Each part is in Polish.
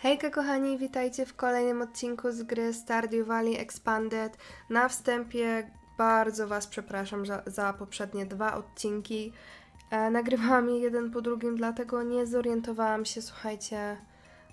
Hejka kochani, witajcie w kolejnym odcinku z gry Stardew Valley Expanded. Na wstępie bardzo Was przepraszam za, za poprzednie dwa odcinki. E, nagrywałam je jeden po drugim, dlatego nie zorientowałam się, słuchajcie,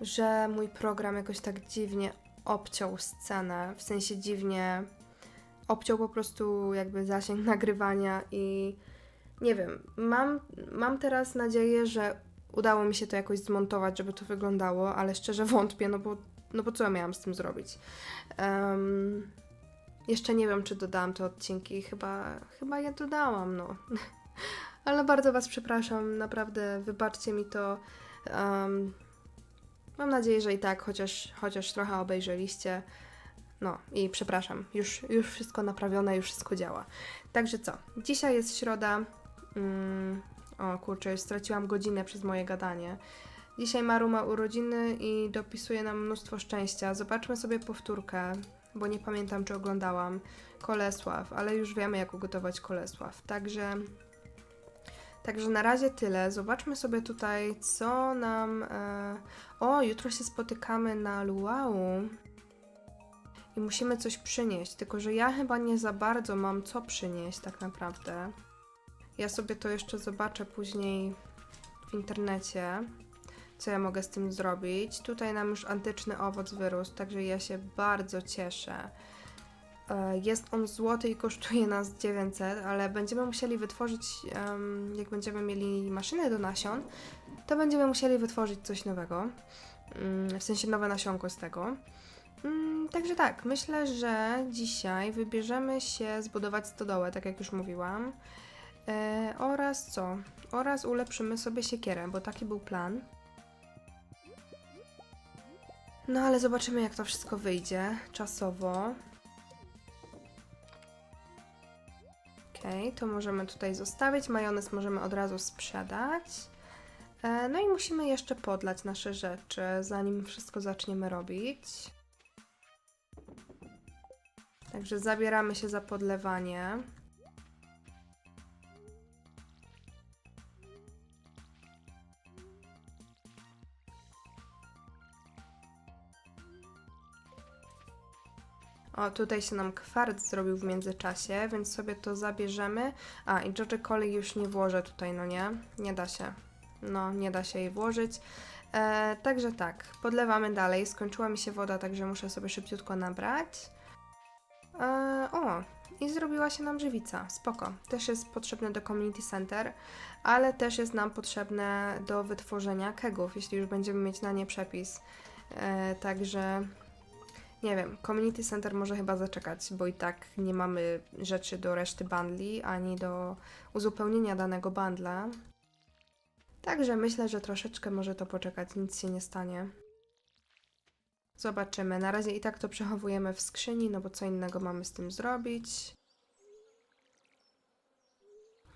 że mój program jakoś tak dziwnie obciął scenę. W sensie dziwnie obciął po prostu jakby zasięg nagrywania i nie wiem, mam, mam teraz nadzieję, że udało mi się to jakoś zmontować, żeby to wyglądało, ale szczerze wątpię, no bo, no bo co ja miałam z tym zrobić? Em, jeszcze nie wiem, czy dodałam te odcinki, chyba, chyba je dodałam, no. ale bardzo Was przepraszam, naprawdę, wybaczcie mi to. Em, mam nadzieję, że i tak, chociaż, chociaż trochę obejrzeliście. No i przepraszam, już, już wszystko naprawione, już wszystko działa. Także co, dzisiaj jest środa. Mm, o kurczę, już straciłam godzinę przez moje gadanie. Dzisiaj Maru ma urodziny i dopisuje nam mnóstwo szczęścia. Zobaczmy sobie powtórkę, bo nie pamiętam, czy oglądałam. Kolesław, ale już wiemy, jak ugotować kolesław. Także, także na razie tyle. Zobaczmy sobie tutaj, co nam... E... O, jutro się spotykamy na Luau. I musimy coś przynieść, tylko że ja chyba nie za bardzo mam co przynieść tak naprawdę. Ja sobie to jeszcze zobaczę później w internecie, co ja mogę z tym zrobić. Tutaj nam już antyczny owoc wyrósł, także ja się bardzo cieszę. E, Jest on złoty i kosztuje nas 900, ale będziemy musieli wytworzyć, jak będziemy mieli maszynę do nasion, to będziemy musieli wytworzyć coś nowego. Mm, W sensie nowe nasionko z tego. Mm, Także tak, myślę, że dzisiaj wybierzemy się zbudować stodołę, tak jak już mówiłam. E, oraz co? Oraz ulepszymy sobie siekierę, bo taki był plan. No ale zobaczymy, jak to wszystko wyjdzie czasowo. Okej, to możemy tutaj zostawić. Majonez możemy od razu sprzedać. E, no i musimy jeszcze podlać nasze rzeczy, zanim wszystko zaczniemy robić. Także zabieramy się za podlewanie. O, tutaj się nam kwarc zrobił w międzyczasie, więc sobie to zabierzemy. A, i George Coley już nie włożę tutaj, no nie? Nie da się. No, nie da się jej włożyć. E, także tak, podlewamy dalej. Skończyła mi się woda, także muszę sobie szybciutko nabrać. E, o, i zrobiła się nam żywica. Spoko. Też jest potrzebne do community center, ale też jest nam potrzebne do wytworzenia kegów, jeśli już będziemy mieć na nie przepis. E, także nie wiem, community center może chyba zaczekać, bo i tak nie mamy rzeczy do reszty bundli, ani do uzupełnienia danego bundla. Także myślę, że troszeczkę może to poczekać, nic się nie stanie. Zobaczymy. Na razie i tak to przechowujemy w skrzyni, no bo co innego mamy z tym zrobić.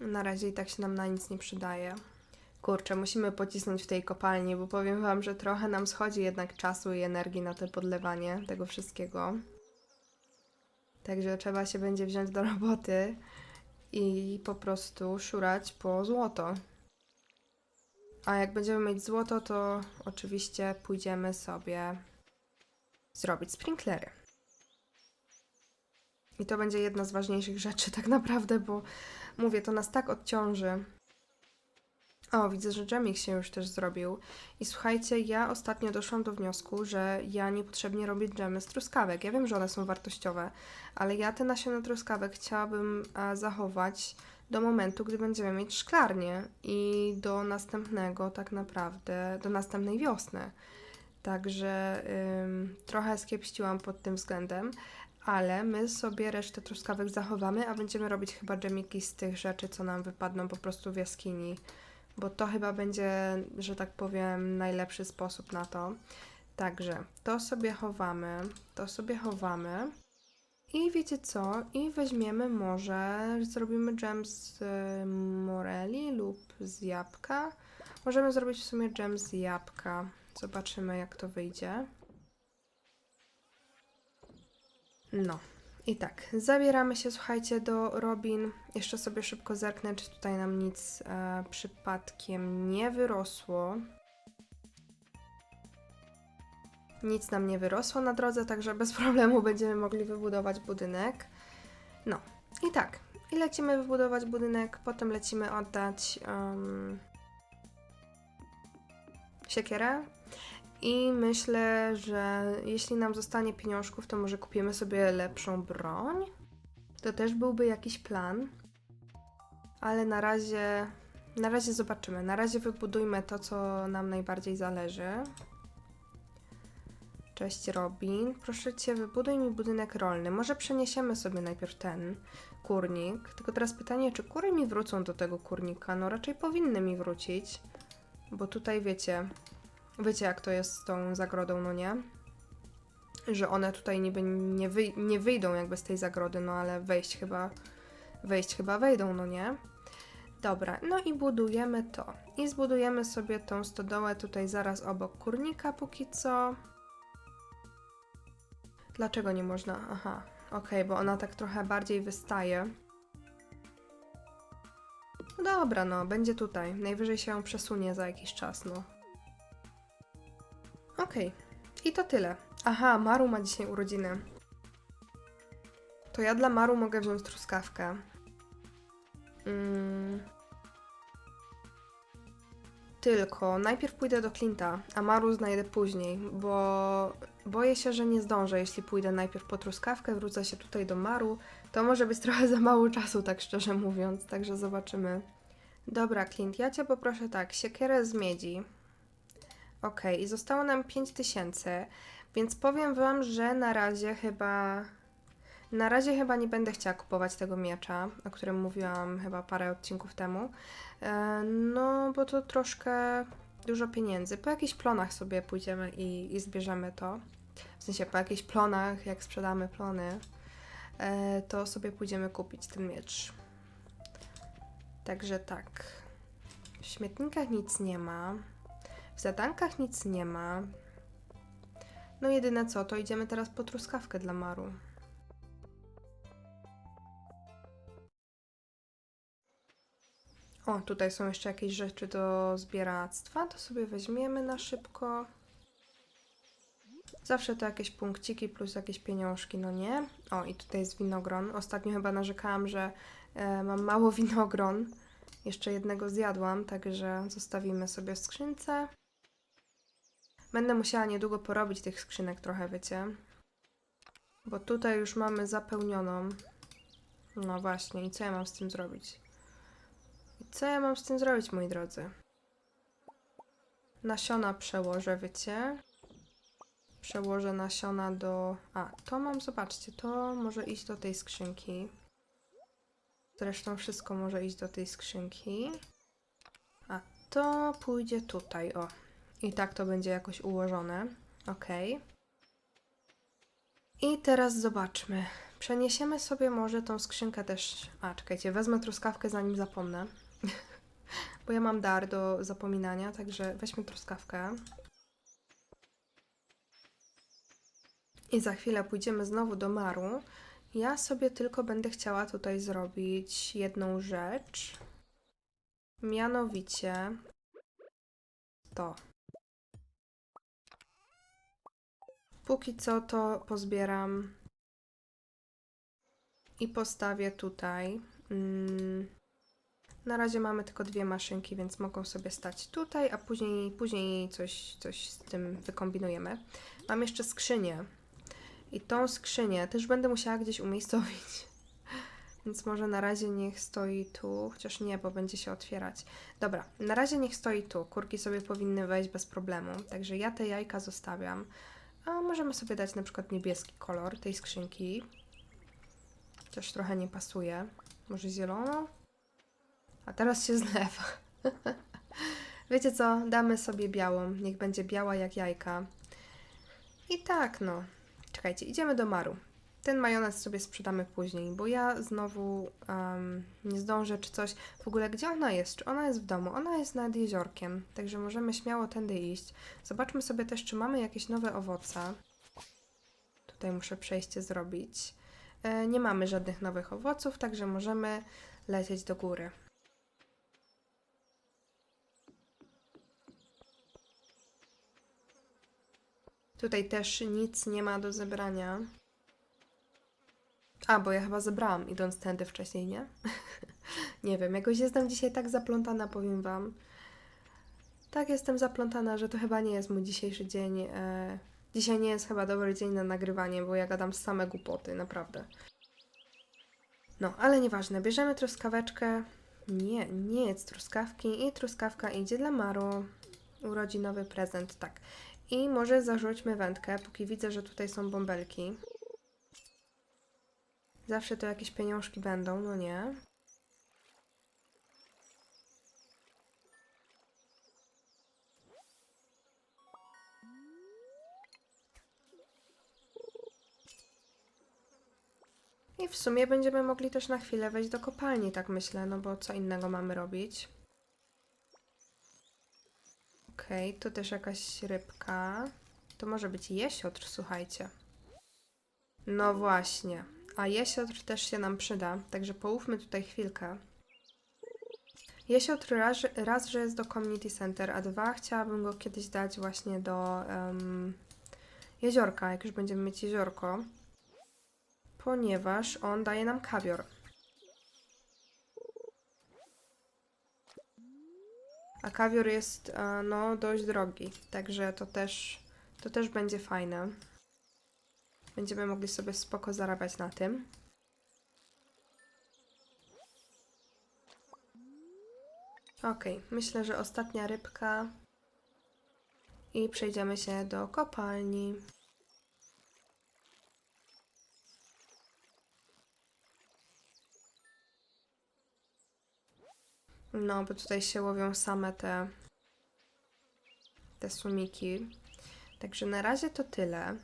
Na razie i tak się nam na nic nie przydaje. Kurczę, musimy pocisnąć w tej kopalni, bo powiem Wam, że trochę nam schodzi jednak czasu i energii na to podlewanie tego wszystkiego. Także trzeba się będzie wziąć do roboty i po prostu szurać po złoto. A jak będziemy mieć złoto, to oczywiście pójdziemy sobie zrobić sprinklery. I to będzie jedna z ważniejszych rzeczy tak naprawdę, bo mówię, to nas tak odciąży. O, widzę, że dżemik się już też zrobił. I słuchajcie, ja ostatnio doszłam do wniosku, że ja niepotrzebnie robię dżemy z truskawek. Ja wiem, że one są wartościowe, ale ja te nasiona truskawek chciałabym e, zachować do momentu, gdy będziemy mieć szklarnię i do następnego tak naprawdę, do następnej wiosny. Także ym, trochę skiepściłam pod tym względem, ale my sobie resztę truskawek zachowamy, a będziemy robić chyba dżemiki z tych rzeczy, co nam wypadną po prostu w jaskini, bo to chyba będzie, że tak powiem, najlepszy sposób na to. Także to sobie chowamy, to sobie chowamy. I wiecie co? I weźmiemy może, zrobimy dżem z y, moreli lub z jabłka. Możemy zrobić w sumie dżem z jabłka. Zobaczymy, jak to wyjdzie. No. I tak, zabieramy się, słuchajcie, do Robin. Jeszcze sobie szybko zerknę, czy tutaj nam nic e, przypadkiem nie wyrosło. Nic nam nie wyrosło na drodze, także bez problemu będziemy mogli wybudować budynek. No i tak. I lecimy wybudować budynek, potem lecimy oddać um, siekierę. I myślę, że jeśli nam zostanie pieniążków, to może kupimy sobie lepszą broń. To też byłby jakiś plan. Ale na razie, na razie zobaczymy. Na razie wybudujmy to, co nam najbardziej zależy. Cześć Robin. Proszę cię, wybuduj mi budynek rolny. Może przeniesiemy sobie najpierw ten kurnik. Tylko teraz pytanie, czy kury mi wrócą do tego kurnika? No raczej powinny mi wrócić. Bo tutaj wiecie, wiecie jak to jest z tą zagrodą, no nie? Że one tutaj niby nie, wyj nie wyjdą jakby z tej zagrody, no ale wejść chyba, wejść chyba wejdą, no nie? Dobra, no i budujemy to. I zbudujemy sobie tą stodołę tutaj zaraz obok kurnika póki co. Dlaczego nie można? Aha, okej, bo ona tak trochę bardziej wystaje. Dobra, no, będzie tutaj. Najwyżej się ją przesunie za jakiś czas, no. Okej, i to tyle. Aha, Maru ma dzisiaj urodziny. To ja dla Maru mogę wziąć truskawkę. Mm. Tylko najpierw pójdę do Clint'a, a Maru znajdę później, bo boję się, że nie zdążę. Jeśli pójdę najpierw po truskawkę, wrócę się tutaj do Maru, to może być trochę za mało czasu, tak szczerze mówiąc, także zobaczymy. Dobra, Clint, ja cię poproszę tak, siekierę z miedzi. Okej, i zostało nam 5000, więc powiem wam, że na razie chyba. Na razie chyba nie będę chciała kupować tego miecza, o którym mówiłam chyba parę odcinków temu. E, no, bo to troszkę dużo pieniędzy. Po jakichś plonach sobie pójdziemy i, i zbierzemy to. W sensie po jakichś plonach, jak sprzedamy plony, e, to sobie pójdziemy kupić ten miecz. Także tak. W śmietnikach nic nie ma. W zadankach nic nie ma. No jedyne co, to idziemy teraz po truskawkę dla Maru. O, tutaj są jeszcze jakieś rzeczy do zbieractwa, to sobie weźmiemy na szybko. Zawsze to jakieś punkciki plus jakieś pieniążki, no nie? O, i tutaj jest winogron. Ostatnio chyba narzekałam, że e, mam mało winogron. Jeszcze jednego zjadłam, także zostawimy sobie w skrzynce. Będę musiała niedługo porobić tych skrzynek trochę, wiecie? Bo tutaj już mamy zapełnioną. No właśnie, i co ja mam z tym zrobić? I co ja mam z tym zrobić, moi drodzy? Nasiona przełożę, wiecie? Przełożę nasiona do... A, to mam, zobaczcie, to może iść do tej skrzynki. Zresztą wszystko może iść do tej skrzynki. A to pójdzie tutaj, o. I tak to będzie jakoś ułożone. Ok. I teraz zobaczmy. Przeniesiemy sobie może tą skrzynkę też. A, czekajcie, wezmę truskawkę zanim zapomnę. Bo ja mam dar do zapominania, także weźmy truskawkę. I za chwilę pójdziemy znowu do Maru. Ja sobie tylko będę chciała tutaj zrobić jedną rzecz. Mianowicie to. Póki co to pozbieram i postawię tutaj. Mm. Na razie mamy tylko dwie maszynki, więc mogą sobie stać tutaj, a później, później coś, coś z tym wykombinujemy. Mam jeszcze skrzynię. I tą skrzynię też będę musiała gdzieś umiejscowić. Więc może na razie niech stoi tu, chociaż nie, bo będzie się otwierać. Dobra, na razie niech stoi tu. Kurki sobie powinny wejść bez problemu. Także ja te jajka zostawiam. A możemy sobie dać na przykład niebieski kolor tej skrzynki. Chociaż trochę nie pasuje. Może zielono? A teraz się zlewa. Wiecie co? Damy sobie białą. Niech będzie biała jak jajka. I tak, no. Czekajcie, idziemy do Maru. Ten majonez sobie sprzedamy później, bo ja znowu um, nie zdążę czy coś. W ogóle gdzie ona jest? Czy ona jest w domu? Ona jest nad jeziorkiem, także możemy śmiało tędy iść. Zobaczmy sobie też, czy mamy jakieś nowe owoce. Tutaj muszę przejście zrobić. E, nie mamy żadnych nowych owoców, także możemy lecieć do góry. Tutaj też nic nie ma do zebrania. A, bo ja chyba zebrałam idąc tędy wcześniej, nie? nie wiem, jakoś jestem dzisiaj tak zaplątana, powiem wam. Tak jestem zaplątana, że to chyba nie jest mój dzisiejszy dzień. E, dzisiaj nie jest chyba dobry dzień na nagrywanie, bo ja gadam same głupoty, naprawdę. No, ale nieważne, bierzemy truskaweczkę. Nie, nie jest truskawki i truskawka idzie dla Maru. Urodzinowy prezent, tak. I może zarzućmy wędkę, póki widzę, że tutaj są bąbelki. Zawsze to jakieś pieniążki będą, no nie? I w sumie będziemy mogli też na chwilę wejść do kopalni, tak myślę, no bo co innego mamy robić. Okej, tu też jakaś rybka. To może być jesiotr, słuchajcie. No właśnie. A jesiotr też się nam przyda, także połówmy tutaj chwilkę. Jesiotr raz, raz, że jest do community center, a dwa, chciałabym go kiedyś dać właśnie do em, jeziorka, jak już będziemy mieć jeziorko, ponieważ on daje nam kawior. A kawior jest e, no dość drogi, także to też, to też będzie fajne. Będziemy mogli sobie spoko zarabiać na tym. Ok, myślę, że ostatnia rybka. I przejdziemy się do kopalni. No, bo tutaj się łowią same te, te sumiki. Także na razie to tyle.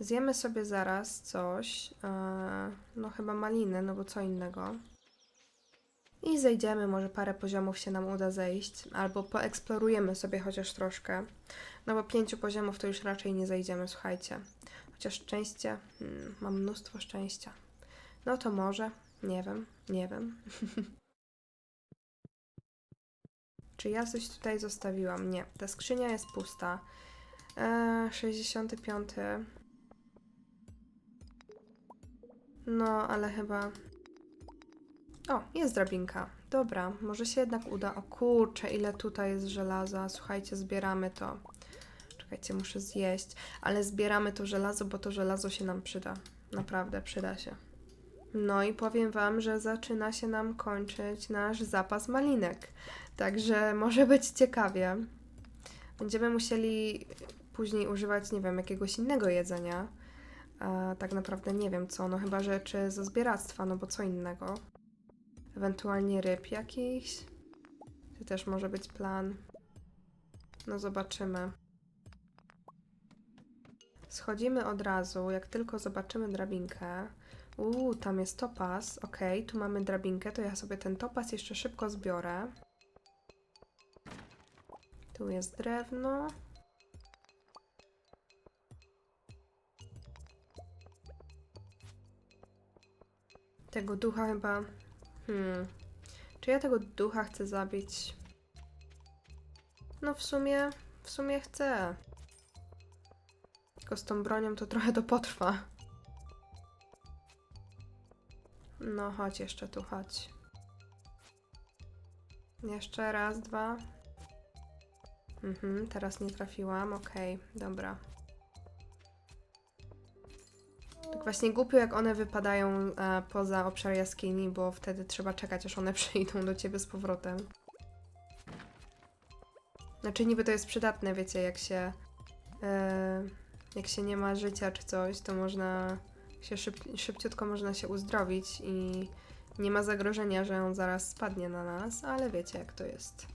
Zjemy sobie zaraz coś. e, no chyba maliny, no bo co innego. I zejdziemy, może parę poziomów się nam uda zejść, albo poeksplorujemy sobie chociaż troszkę. No bo pięciu poziomów to już raczej nie zejdziemy, słuchajcie. Chociaż szczęście, hmm, mam mnóstwo szczęścia. No to może, nie wiem, nie wiem. Czy ja coś tutaj zostawiłam? Nie, ta skrzynia jest pusta. Eee, 65. No, ale chyba. O, jest drabinka. Dobra, może się jednak uda. O kurczę, ile tutaj jest żelaza. Słuchajcie, zbieramy to. Czekajcie, muszę zjeść. Ale zbieramy to żelazo, bo to żelazo się nam przyda. Naprawdę, przyda się. No i powiem Wam, że zaczyna się nam kończyć nasz zapas malinek. Także może być ciekawie. Będziemy musieli później używać, nie wiem, jakiegoś innego jedzenia. A tak naprawdę nie wiem co, no chyba rzeczy ze zbieractwa, no bo co innego. Ewentualnie ryb jakichś. To też może być plan. No zobaczymy. Schodzimy od razu, jak tylko zobaczymy drabinkę. Uuu, tam jest topas. Okej, tu mamy drabinkę, to ja sobie ten topas jeszcze szybko zbiorę. Tu jest drewno. Tego ducha chyba. Hmm. Czy ja tego ducha chcę zabić? No w sumie. W sumie chcę. Tylko z tą bronią to trochę to potrwa. No chodź jeszcze tu, chodź. Jeszcze raz, dwa. Mhm, teraz nie trafiłam, okej, dobra. Właśnie głupio, jak one wypadają e, poza obszar jaskini, bo wtedy trzeba czekać, aż one przyjdą do ciebie z powrotem. Znaczy niby to jest przydatne, wiecie, jak się e, jak się nie ma życia czy coś, to można się szyb, szybciutko można się uzdrowić i nie ma zagrożenia, że on zaraz spadnie na nas, ale wiecie jak to jest.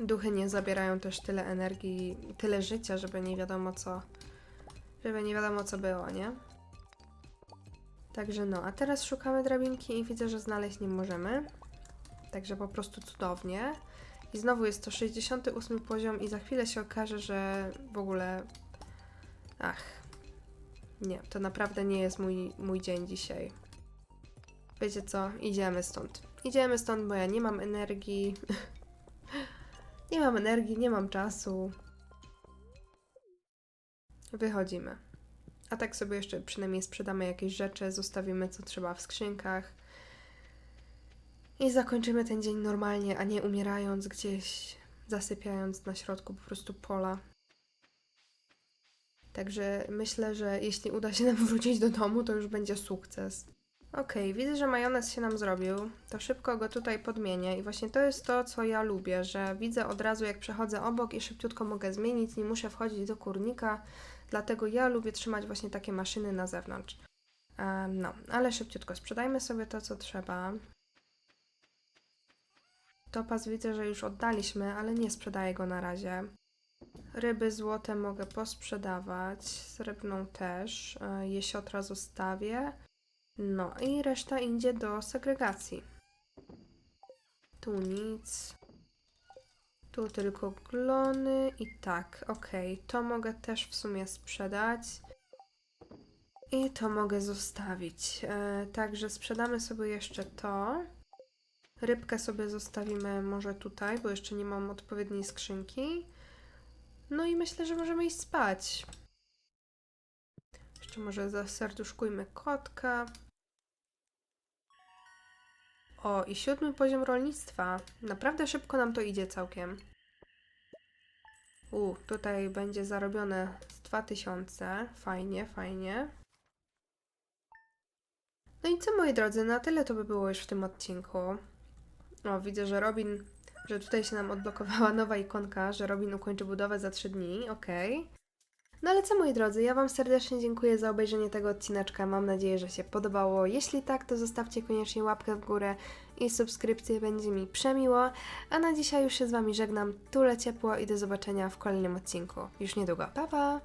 Duchy nie zabierają też tyle energii, tyle życia, żeby nie wiadomo co, żeby nie wiadomo co było, nie? Także no, a teraz szukamy drabinki i widzę, że znaleźć nie możemy. Także po prostu cudownie. I znowu jest to 68 poziom i za chwilę się okaże, że w ogóle... Ach. Nie, to naprawdę nie jest mój, mój dzień dzisiaj. Wiecie co? Idziemy stąd. Idziemy stąd, bo ja nie mam energii. Nie mam energii, nie mam czasu. Wychodzimy. A tak sobie jeszcze przynajmniej sprzedamy jakieś rzeczy, zostawimy co trzeba w skrzynkach. I zakończymy ten dzień normalnie, a nie umierając gdzieś, zasypiając na środku po prostu pola. Także myślę, że jeśli uda się nam wrócić do domu, to już będzie sukces. Okej, widzę, że majonez się nam zrobił. To szybko go tutaj podmienię i właśnie to jest to, co ja lubię, że widzę od razu, jak przechodzę obok i szybciutko mogę zmienić, nie muszę wchodzić do kurnika, dlatego ja lubię trzymać właśnie takie maszyny na zewnątrz. No, ale szybciutko sprzedajmy sobie to, co trzeba. Topaz widzę, że już oddaliśmy, ale nie sprzedaję go na razie. Ryby złote mogę posprzedawać, srebrną też, e, jesiotra zostawię. No i reszta idzie do segregacji. Tu nic. Tu tylko glony i tak, okej, to mogę też w sumie sprzedać. I to mogę zostawić. E, także sprzedamy sobie jeszcze to. Rybkę sobie zostawimy może tutaj, bo jeszcze nie mam odpowiedniej skrzynki. No i myślę, że możemy iść spać. Jeszcze może zaserduszkujmy kotka. O, i siódmy poziom rolnictwa. Naprawdę szybko nam to idzie całkiem. U, tutaj będzie zarobione z 2000. Fajnie, fajnie. No i co moi drodzy, na tyle to by było już w tym odcinku. O, widzę, że Robin, że tutaj się nam odblokowała nowa ikonka, że Robin ukończy budowę za 3 dni, okej. No ale co moi drodzy, ja Wam serdecznie dziękuję za obejrzenie tego odcineczka. Mam nadzieję, że się podobało. Jeśli tak, to zostawcie koniecznie łapkę w górę i subskrypcję, będzie mi przemiło. A na dzisiaj już się z Wami żegnam. Tule ciepło i do zobaczenia w kolejnym odcinku. Już niedługo. Pa pa!